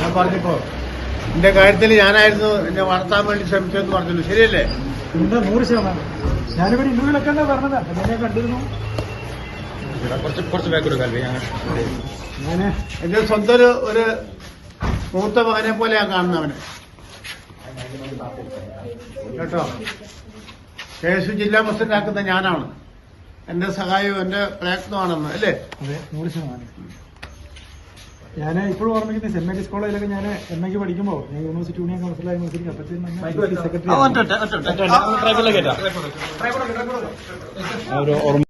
ഞാൻ പറഞ്ഞപ്പോ എന്റെ കാര്യത്തിൽ ഞാനായിരുന്നു എന്നെ വളർത്താൻ വേണ്ടി ശ്രമിച്ചതെന്ന് പറഞ്ഞല്ലോ. ശരിയല്ലേ? പിന്നെ നൂറ് ശതമാനം. ഞാനിവിടെ ഇന്റർവ്യൂലൊക്കെ എന്താ പറഞ്ഞത്? എന്നെ ഞാൻ കണ്ടിരുന്നു കുറച്ച് കുറച്ച് ബാക്ക് കൊടുക്കാം ഞാൻ എന്റെ സ്വന്തം ഒരു ഒരു മൂത്ത മകനെ പോലെ ഞാൻ കാണുന്നവനെ കേട്ടോ? കെ എസ് യു ജില്ലാ പ്രസിഡന്റ് ആക്കുന്ന ഞാനാണ്. എന്റെ സഹായവും എന്റെ പ്രയത്നമാണെന്ന് അല്ലേ അതെ നൂറ് ശതമാനം ഞാൻ ഇപ്പോഴും ഓർമ്മിക്കുന്ന സെന്റ് മേരീസ് കോളേജിലൊക്കെ ഞാൻ എം എക്ക് പഠിക്കുമ്പോൾ ഞാൻ യൂണിവേഴ്സിറ്റി യൂണിയൻ കൗൺസിലായി യൂണിവേഴ്സിറ്റി അപ്പത്തേക്കും സെക്രട്ടറി